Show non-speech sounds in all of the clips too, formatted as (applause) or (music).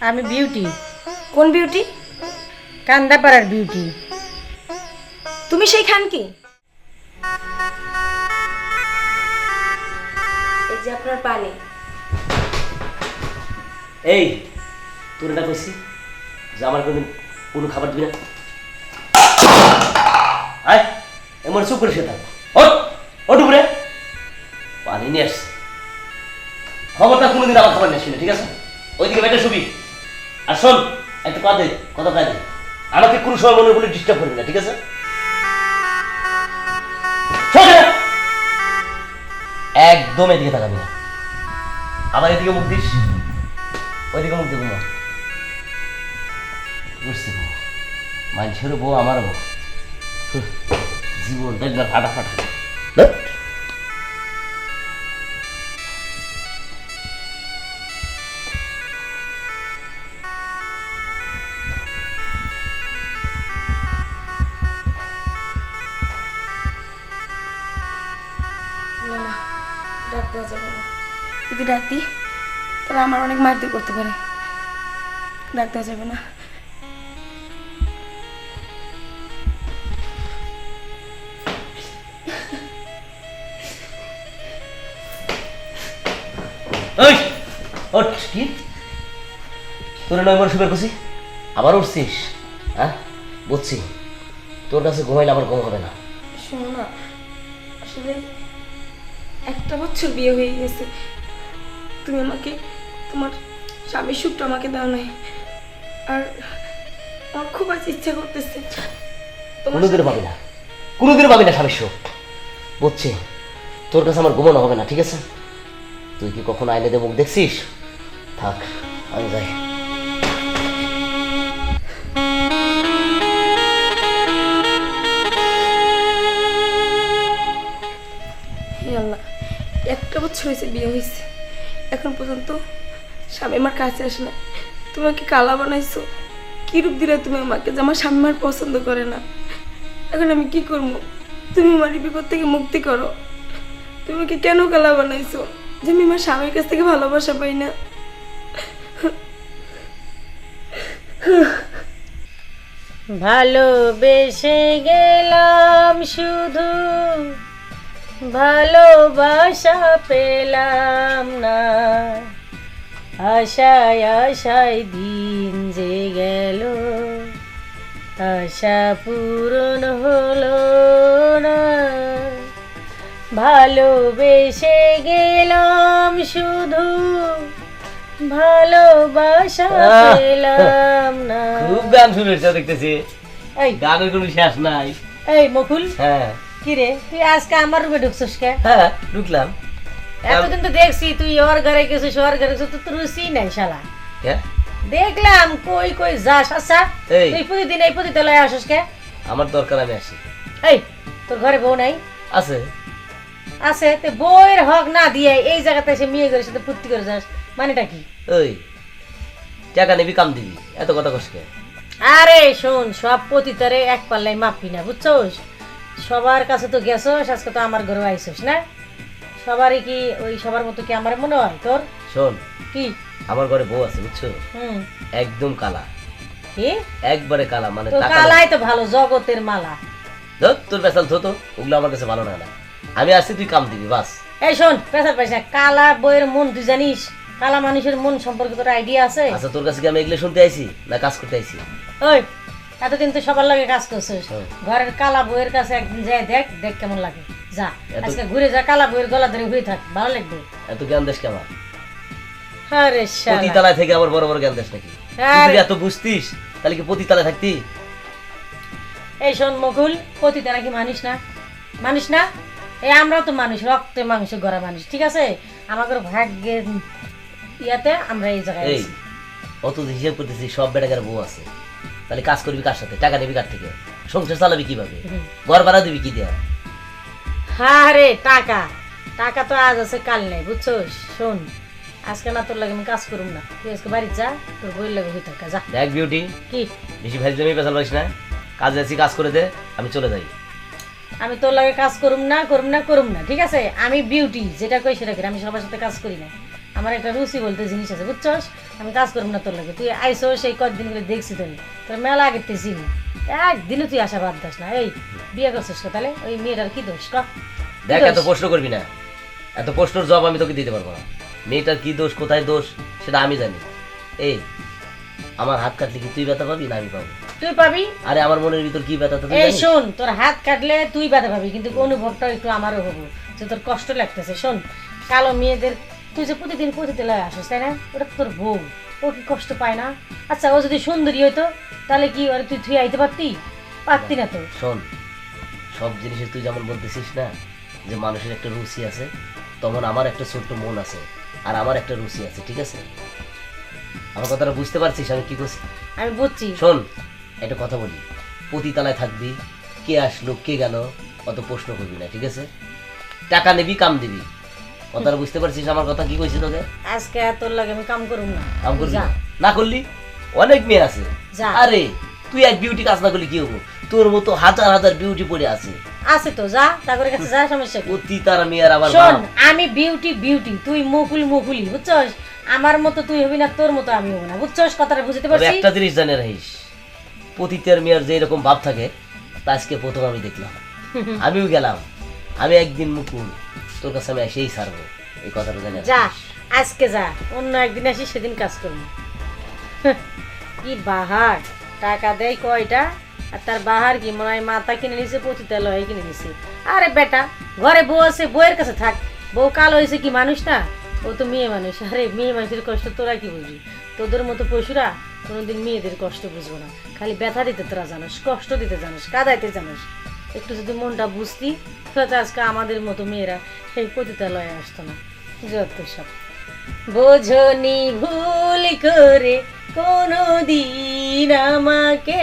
আমি বিউটি কোন beauty কান্দাপাড়ার beauty তুমি সেই খান কি? এই যে আপনার পানি। এই, তোর এটা কইছি যে আমার কোনো কোনো খাবার দিবি না। আয়, এমন চুপ করে শুয়ে থাকব ওট ওট পানি নিয়ে আসছে। খবরটা কোনোদিন আমার খাবার নিয়ে ঠিক আছে? ওইদিকে বেটে শুবি। আর শোন কাঁদে কথা কাঁদে আমাকে কোনো সময় মনে করে ডিস্টার্ব করবি না, ঠিক আছে? একদম এদিকে তাকাবি না। আবার এদিকে মুখ দিস। ওইদিকে মুখ দেবো না বুঝতে বউ। মানুষের বউ আমার বউ। জীবনটা একবার ফাটা ফাটা যাবে। না যদি ডাক দিই তাহলে আমার অনেক মারধর করতে পারে। ডাক দেওয়া যাবে না। ওই ওঠ কি? তোর নয় মনে খুশি আবার উঠছিস হ্যাঁ? বুঝছি। তোর কাছে ঘুমাইলে আমার ঘুম হবে না। শোনো না আসলে একটা বছর বিয়ে হয়ে গেছে। তুমি আমাকে তোমার স্বামীর সুখটা আমাকে দাও নাই। আর আমার খুব আজ ইচ্ছা করতেছে কোনোদিনও পাবি না। কোনোদিনও পাবি না স্বামীর সুখ। বুঝছি। তোর কাছে আমার ঘুমানো হবে না ঠিক আছে? তুই কি কখনো আইনে মুখ দেখছিস? থাক আমি যাই। একটা বছর হয়েছে বিয়ে হয়েছে এখন পর্যন্ত স্বামী আমার কাছে আসে না তুমি আমাকে কালা বানাইছো। কি রূপ দিলে তুমি আমাকে যে আমার স্বামী আমার পছন্দ করে না? এখন আমি কি করব? তুমি আমার বিপদ থেকে মুক্তি করো। তুমি আমাকে কেন কালা বানাইছো? যে আমি আমার স্বামীর কাছ থেকে ভালোবাসা পাই না। ভালোবেসে গেলাম শুধু ভালোবাসা পেলাম না। আশায় আশায় দিন যে গেল। আশা পূরণ হলো না। ভালোবেসে গেলাম শুধু। ভালোবাসা পেলাম না। খুব গান শুনেছ দেখতেছি। এই। গানের কোনো শেষ নাই। এই মকুল? হ্যাঁ। কি রে তুই আজকে আমার রুমে ঢুকছিস কে? হ্যাঁ ঢুকলাম। এতদিন তো দেখছি তুই ওর ঘরে গেছিস ওর ঘরে গেছিস তো রুচি নাই শালা। দেখলাম কই কই যাস আচ্ছা। তুই প্রতিদিন এই প্রতিতলায় আসিস কে? আমার দরকার আমি আসি। এই তোর ঘরে বউ নাই? আছে। আছে বউয়ের হক না দিয়ে এই জায়গাতে এসে মেয়ে করে সাথে ফুর্তি করে যাস মানেটা কি? ওই টাকা নিবি কাম দিবি এত কথা কসকে আরে শোন সব পতিতারে এক পাল্লাই মাপবি না বুঝছোস? সবার কাছে তো গেছোস আজকে তো আমার ঘরে আইসোস না? সবারই কি ওই সবার মতো কি আমার মনে হয়? তোর? শোন কি? আমার ঘরে বউ আছে বুঝছ? হুম। একদম কালা। কি? একবারে কালা মানে তো কালাই তো ভালো জগতের মালা। ধর তোর বেসাল থতো ওগুলো আমার কাছে ভালো না না। আমি আসছি তুই কাম দিবি বাস। এই শোন পেশার পয়সা কালা বইয়ের মন তুই জানিস? কালা মানুষের মন সম্পর্কে তোর আইডিয়া আছে? আচ্ছা তোর কাছে কি আমি এগুলো শুনতে আইছি না কাজ করতে আইছি? ওই এতদিন তো সবার লাগে কাজ করছিস। ঘরের কালা বইয়ের কাছে একদিন যাই দেখ দেখ কেমন লাগে। যা আজকে ঘুরে যা কালা বইয়ের গলা ধরে হয়ে থাক ভালো লাগবে। এত জ্ঞান দেশ কে আমার? আরে শালা। পতিতালায় থেকে আবার বড় বড় জ্ঞান দেশ নাকি? তুই এত বুঝতিস তাহলে কি পতিতালায় থাকতি? এই শোন মকুল পতিতে নাকি মানিস না? মানিস না? এই আমরাও তো মানুষ রক্তে মাংস গড়া মানুষ ঠিক আছে? আমাদের ভাগ্যের ইয়াতে আমরা এই জায়গায় অত হিসেব করতেছি সব বেটাকার বউ আছে। তাহলে কাজ করবি কার সাথে? টাকা নিবি কার থেকে? সংসার চালাবি কীভাবে? ঘর ভাড়া দিবি কি দেয়া? হ্যাঁ রে টাকা। টাকা তো আজ আছে কাল নাই বুঝছোস? শোন আজকে না তোর লাগে আমি কাজ করুম না। তুই আজকে বাড়ি যা তোর বই লাগে হয়ে থাকা যা। দেখ বিউটি কি? বেশি ভাই জমি পেশাল পারিস না। কাজ আছি কাজ করে দে আমি চলে যাই। আমি তোর লাগে কাজ করুম না করুম না করুম না ঠিক আছে? আমি বিউটি যেটা কই সেটা করি আমি সবার সাথে কাজ করি না। আমার একটা রুচি বলতে জিনিস আছে বুঝছস? আমি কাজ করব না তোর লাগে। তুই আইসো সেই কয়েকদিন করে দেখছি তোর তোর মেলা আগে চিনি। একদিনও তুই আশা বাদ দাস না। এই বিয়ে করছিস তো তাহলে? ওই মেয়েটার কি দোষ? ক? দেখ এত প্রশ্ন করবি না। এত প্রশ্নের জবাব আমি তোকে দিতে পারব না। মেয়েটার কি দোষ কোথায় দোষ সেটা আমি জানি। এই আমার হাত কাটলে কি তুই ব্যথা পাবি না আমি পাবো? তুই পাবি? আরে আমার মনের ভিতর কি ব্যথা তো তুই এই শোন তোর হাত কাটলে তুই ব্যথা পাবি কিন্তু অনুভবটা একটু আমারও হব। যে তোর কষ্ট লাগতেছে শোন কালো মেয়েদের তুই যে প্রতিদিন পতিতে লয় আসিস তাই না? ওটা তোর বউ। ও কি কষ্ট পায় না? আচ্ছা ও যদি সুন্দরী হইতো তাহলে কি ওরে তুই থুই আইতে পারতি? পারতি না তো। শোন সব জিনিসের তুই যেমন বলতেছিস না যে মানুষের একটা রুচি আছে তখন আমার একটা ছোট্ট মন আছে আর আমার একটা রুচি আছে ঠিক আছে? আমার কথাটা বুঝতে পারছিস আমি কি করছি? আমি বুঝছি। শোন একটা কথা বলি। পতিতালায় থাকবি কে আসলো কে গেল অত প্রশ্ন করবি না ঠিক আছে? টাকা নিবি কাম দিবি। কথাটা বুঝতে পারছিস আমার কথা? কি কইছি তোকে? আজকে তোর লাগে আমি কাম করুম না। কাম করবি না? না করলি? অনেক মেয়ে আছে। যা। আরে তুই এক বিউটি কাজ না করলে কি হব? তোর মতো হাজার হাজার বিউটি পড়ে আছে। আছে তো যা। তারপরে কাছে যা সমস্যা কি? অতি তার মেয়ের আবার শোন বাপ। আমি বিউটি বিউটি তুই মুকুল মুকুলি বুঝছস? আমার মতো তুই হবি না তোর মতো আমি হব না বুঝছস? কথাটা বুঝতে তবে পারছিস? একটা জিনিস জানে রাখিস। পতিতের মেয়ের যে এরকম ভাব থাকে তা আজকে প্রথম আমি দেখলাম। আমিও গেলাম। আমি একদিন মুকুল তোর কাছে আমি এসেই ছাড়বো, এই কথাটা জানি যা, আজকে যা, অন্য একদিন আসি সেদিন কাজ করব। (laughs) কি বাহার, টাকা দেয় কয়টা? আর তার বাহার কি, মনে হয় মাথা কিনে নিছে পতিতালয় কিনে নিছে। আরে বেটা, ঘরে বউ আছে, বউয়ের কাছে থাক। বউ কালো হয়েছে কি, মানুষ না? ও তো মেয়ে মানুষ। আরে, মেয়ে মানুষের কষ্ট তোরা কি বুঝবি? তোদের মতো পশুরা কোনোদিন মেয়েদের কষ্ট বুঝব না। খালি ব্যথা দিতে তোরা জানিস, কষ্ট দিতে জানিস, কাদাইতে জানিস। একটু যদি মনটা বুঝতি, তাহলে আজকে আমাদের মতো মেয়েরা সেই পতিতালয়ে আসতো না। যত সব। বোঝনি ভুল করে কোনো দিন আমাকে।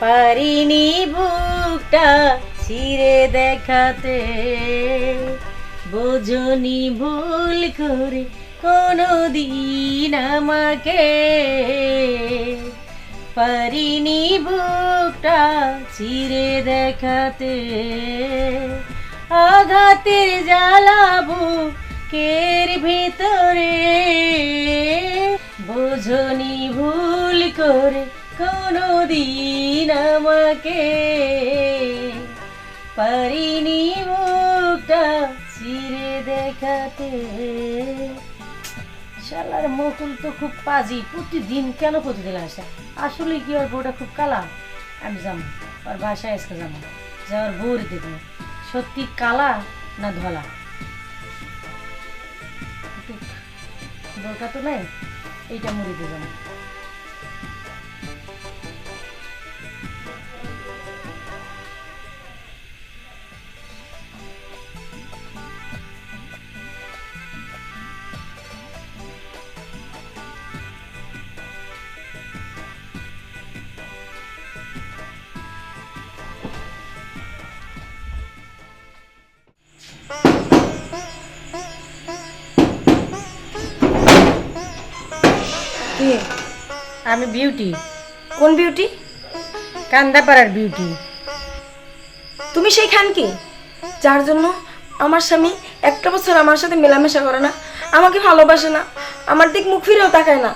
পারিনি বুকটা ছিঁড়ে দেখাতে। বোঝনি ভুল করে কোনো দিন আমাকে। পারিনি বুকটা চিরে দেখাতে। আঘাতের জ্বালাবো কের ভিতরে। বোঝনি ভুল করে কোনো দিন আমাকে। পারিনি মুখটা চিরে দেখাতে। শালার মতন তো খুব পাজি। প্রতিদিন কেন প্রতিদিন আসে? আসলে কি ওর বউটা খুব কালা? আমি যাব ওর বাসায় আজকে যাব। ওর বউর দেখব সত্যি কালা না ধলা? বউটা তো নাই। এইটা মুড়ি দিয়ে যাব। আমি বিউটি কোন বিউটি কান্দাপাড়ার বিউটি তুমি সেই খান কি? যার জন্য আমার স্বামী একটা বছর আমার সাথে মেলামেশা করে না আমাকে ভালোবাসে না আমার দিক মুখ ফিরেও তাকায় না।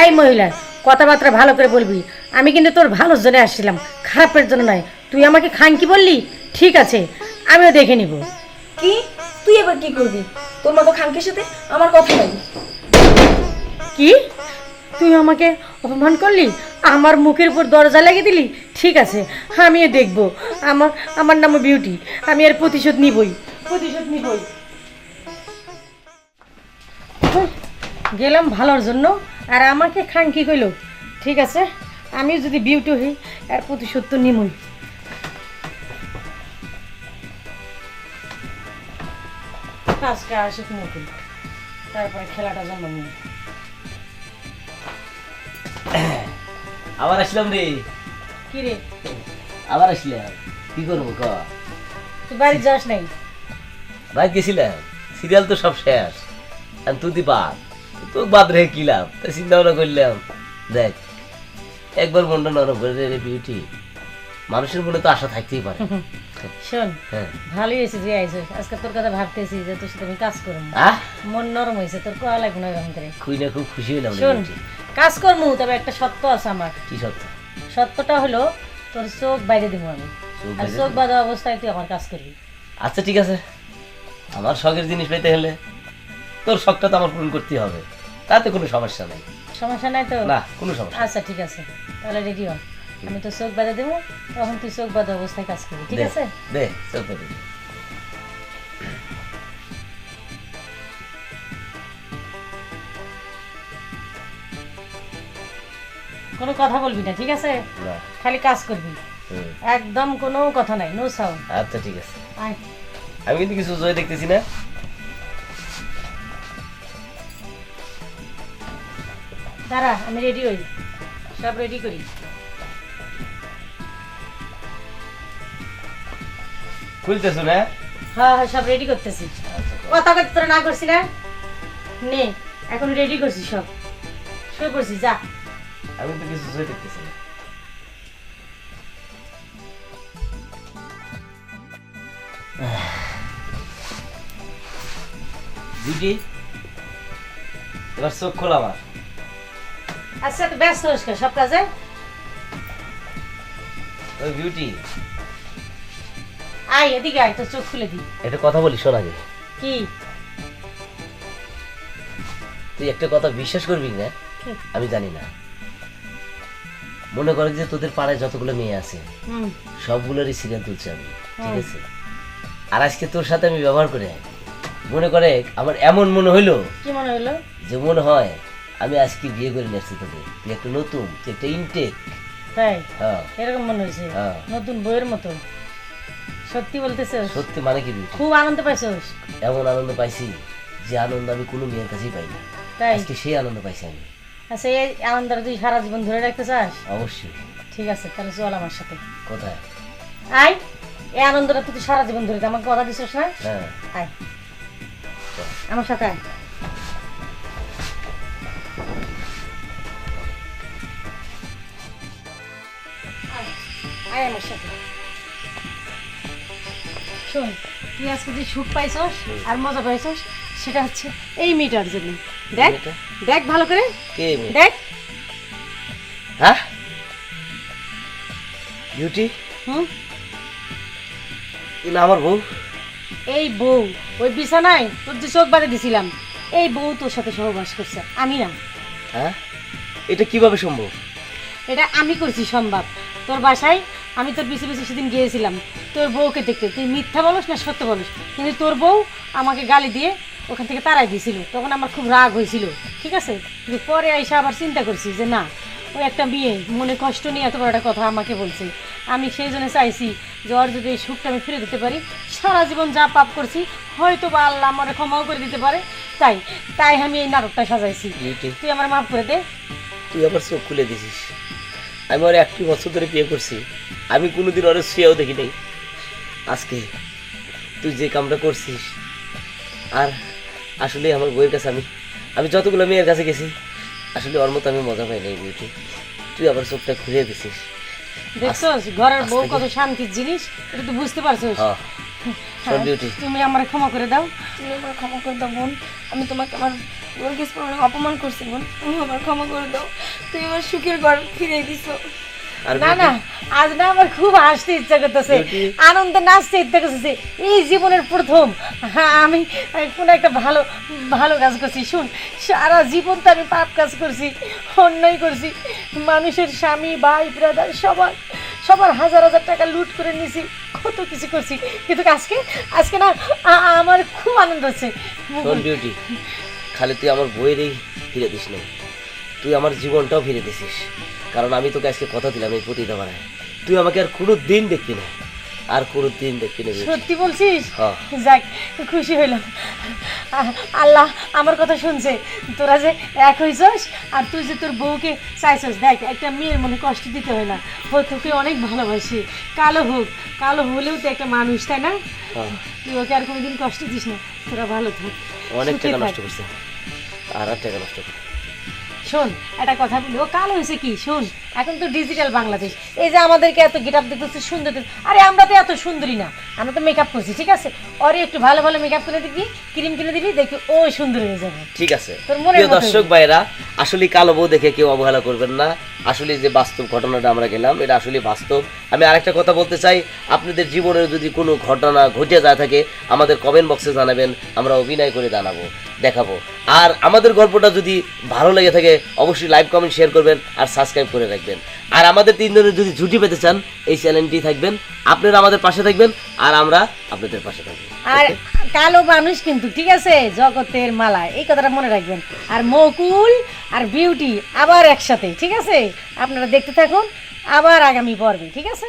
এই মহিলা কথাবার্তা ভালো করে বলবি। আমি কিন্তু তোর ভালোর জন্য আসছিলাম খারাপের জন্য নয়। তুই আমাকে খান কি বললি? ঠিক আছে আমিও দেখে নিব। কি? তুই এবার কি করবি? তোর মতো খানকির সাথে আমার কথা নাই। কি? তুই আমাকে অপমান করলি? আমার মুখের উপর দরজা লাগিয়ে দিলি? ঠিক আছে, আমিও দেখব। আমার আমার নামও বিউটি আমি এর প্রতিশোধ নিবই। প্রতিশোধ নিবই। গেলাম ভালোর জন্য। আর আমাকে খান কি কইল? ঠিক আছে আমি যদি বিউটি হই, এর প্রতিশোধ তো নিবই। আজকে আসুক মুকুল তারপরে খেলাটা জন্ম নিয়ে। আবার আসলাম রে। কি রে? আবার আসলাম। কি করব ক? তুই বাড়ি যাস নাই? ভাই গেছিলাম। সিরিয়াল তো সব শেষ। আর তুই দি বাদ। তো বাদ রেখে কিলাম তাই চিন্তা ভাবনা করলাম। দেখ একবার মনটা নরম করে রে বিউটি মানুষের মনে তো আশা থাকতেই পারে। শোন হ্যাঁ। ভালোই হয়েছে যে আইসিস। আজকে তোর কথা ভাবতেছি যে তোর সাথে আমি কাজ করব। মন নরম হয়েছে তোর কোয়া লাগবে না এরকম করে। খুব খুশি হইলাম শোন। কাজ করব তবে একটা সত্য আছে আমার। কি সত্য সত্যটা হলো তোর চোখ বাইরে দিব আমি। চোখ আর চোখ বাঁধা অবস্থায় তুই আমার কাজ করবি। আচ্ছা ঠিক আছে। আমার শখের জিনিস পেতে হলে তোর শখটা তো আমার পূরণ করতেই হবে। তাতে কোনো সমস্যা নেই। সমস্যা নাই তো? না কোনো সমস্যা আচ্ছা ঠিক আছে। তাহলে রেডি হ। আমি তো চোখ বাঁধা দেবো তখন তুই চোখ বাঁধা অবস্থায় কাজ করবি ঠিক আছে? দে চল তো কোনো কথা বলবি না ঠিক আছে? না। খালি কাজ করবি। একদম কোনো কথা নাই নো সাউন্ড আচ্ছা ঠিক আছে। আয়। আমি কিন্তু কিছু জয় দেখতেছি না। দাঁড়া আমি রেডি হই। সব রেডি করি। খুলতেছো না? হ্যাঁ হ্যাঁ সব রেডি করতেছি। কথা কথা তোরা না করছি না নে এখন রেডি করছি সব। শুয়ে পড়ছি যা। আমি তো কিছু জয় দেখতেছি না। (sighs) বিউটি এবার চোখ খোলা আমার। আচ্ছা তো ব্যস্ত হোস সব কাজে? ওই বিউটি। আয় এদিকে আয় তোর চোখ খুলে দি। একটা কথা বলি শোন আগে। কি? তুই একটা কথা বিশ্বাস করবি না? আমি জানি না। মনে করে যে তোদের পাড়ায় যতগুলো মেয়ে আছে সবগুলোরই সিরিয়াল তুলছে আমি ঠিক আছে? আর আজকে তোর সাথে আমি ব্যবহার করে মনে করে আমার এমন মনে হইল কি মনে হলো যে মনে হয় আমি আজকে বিয়ে করে নিয়েছি তোকে তুই একটা নতুন তুই একটা ইনটেক তাই? হ্যাঁ। এরকম মনে হয়েছে হ্যাঁ। নতুন বইয়ের মতো? সত্যি বলতেছিস? সত্যি মানে কি খুব আনন্দ পাইছস? এমন আনন্দ পাইছি যে আনন্দ আমি কোনো মেয়ের কাছেই পাই না। তাই? আজকে সেই আনন্দ পাইছি আমি। আচ্ছা এই আনন্দটা তুই সারা জীবন ধরে রাখতে চাস? অবশ্যই। ঠিক আছে তাহলে চল আমার সাথে। কোথায়? আয় এই আনন্দটা তুই সারা জীবন ধরে আমাকে কথা দিছিস না? হ্যাঁ। আয়। আমার সাথে আয়। আয়, আমার সাথে। শোন তুই আজকে যে সুখ পাইছস আর মজা পাইছস সেটা হচ্ছে এই মিটার জন্য দেখ? দেখ ভালো করে। কে দেখ। হ্যাঁ? বিউটি হুম। না আমার বউ। এই বউ ওই বিছানায় তোর যে চোখ বাঁধে দিছিলাম এই বউ তোর সাথে সহবাস করছে আমি না। হ্যাঁ? এটা কীভাবে সম্ভব? এটা আমি করছি সম্ভব। তোর বাসায় আমি তোর পিছু পিছু সেদিন গিয়েছিলাম তোর বউকে দেখতে। তুই মিথ্যা বলস না সত্য বলস। কিন্তু তোর বউ আমাকে গালি দিয়ে ওখান থেকে তাড়াই দিয়েছিল তখন আমার খুব রাগ হয়েছিল। ঠিক আছে? কিন্তু পরে এসে আবার চিন্তা করছি যে না ওই একটা বিয়ে মনে কষ্ট নিয়ে এত বড় একটা কথা আমাকে বলছে। আমি সেই জন্য চাইছি যে ওর যদি এই সুখটা আমি ফিরে দিতে পারি সারা জীবন যা পাপ করছি হয়তো বা আল্লাহ আমার ক্ষমাও করে দিতে পারে। তাই তাই আমি এই নাটকটা সাজাইছি। তুই আমার মাফ করে দে। তুই আমার চোখ খুলে দিছিস। আমি ওর একটি বছর ধরে বিয়ে করছি। আমি কোনোদিন ওর শুয়েও দেখি নাই। আজকে তুই যে কামটা করছিস আর আসলে আমার বইয়ের কাছে আমি আমি যতগুলো মেয়ের কাছে গেছি আসলে ওর মতো আমি মজা পাই নাই বিউটি তুই আবার চোখটা খুলে দিছিস দেখছোস? ঘরের বউ কত শান্তির জিনিস এটা তো বুঝতে পারছোস? হ্যাঁ। বিউটি তুমি আমার ক্ষমা করে দাও। তুমি আমার ক্ষমা করে দাও বোন। আমি তোমাকে আমার বোন কিছু অনেক অপমান করছি বোন। তুমি আমার ক্ষমা করে দাও। তুমি আমার সুখের ঘর ফিরে দিছো। না না আজ না আমার খুব হাসতে ইচ্ছা করতেছে। আনন্দে নাচতে ইচ্ছা করতেছে। এই জীবনের প্রথম। হ্যাঁ আমি কোনো একটা ভালো ভালো কাজ করছি। শুন সারা জীবন তো আমি পাপ কাজ করছি অন্যায় করছি। মানুষের স্বামী ভাই ব্রাদার সবার সবার হাজার হাজার টাকা লুট করে নিছি কত কিছু করছি। কিন্তু আজকে আজকে না আমার খুব আনন্দ হচ্ছে। বিউটি খালি তুই আমার বইয়েরই ফিরে দিস না তুই আমার জীবনটাও ফিরে দিছিস। কারণ আমি তোকে আজকে কথা দিলাম এই প্রতিটা বারে তুই আমাকে আর কোনো দিন দেখবি না। আর কোনো দিন দেখবি না সত্যি বলছিস। যাক খুশি হইলাম। আল্লাহ আমার কথা শুনছে। তোরা যে এক হইছস আর তুই যে তোর বউকে চাইছস দেখ একটা মেয়ের মনে কষ্ট দিতে হয় না। ও তোকে অনেক ভালোবাসি। কালো হোক কালো হলেও তো একটা মানুষ তাই না? তুই ওকে আর কোনোদিন কষ্ট দিস না। তোরা ভালো থাক। অনেক টাকা নষ্ট করছে। আর টাকা নষ্ট কর শোন একটা কথা বলি। ও কাল হয়েছে কি? শোন এখন তো ডিজিটাল বাংলাদেশ। এই যে আমাদেরকে এত গেট আপ দেখতেছে সুন্দর আরে আমরা তো এত সুন্দরী না। আমরা তো মেকআপ করছি ঠিক আছে? ওরে একটু ভালো ভালো মেকআপ করে দিবি ক্রিম কিনে দিবি দেখি ও সুন্দর হয়ে যাবে। ঠিক আছে। তোর প্রিয় দর্শক ভাইরা আসলে কালো বউ দেখে কেউ অবহেলা করবেন না। আসলে যে বাস্তব ঘটনাটা আমরা গেলাম এটা আসলে বাস্তব। আমি আরেকটা কথা বলতে চাই আপনাদের জীবনের যদি কোনো ঘটনা ঘটে যায় থাকে আমাদের কমেন্ট বক্সে জানাবেন আমরা অভিনয় করে জানাব। দেখাবো। আর আমাদের গল্পটা যদি ভালো লেগে থাকে অবশ্যই লাইভ কমেন্ট শেয়ার করবেন আর সাবস্ক্রাইব করে রাখবেন। আর আমাদের তিনজনের যদি ছুটি পেতে চান এই চ্যানেলটি থাকবেন। আপনারা আমাদের পাশে থাকবেন আর আমরা আপনাদের পাশে থাকব। আর কালো মানুষ কিন্তু ঠিক আছে? জগতের মালা এই কথাটা মনে রাখবেন। আর মকুল আর বিউটি আবার একসাথে ঠিক আছে? আপনারা দেখতে থাকুন আবার আগামী পর্বে ঠিক আছে?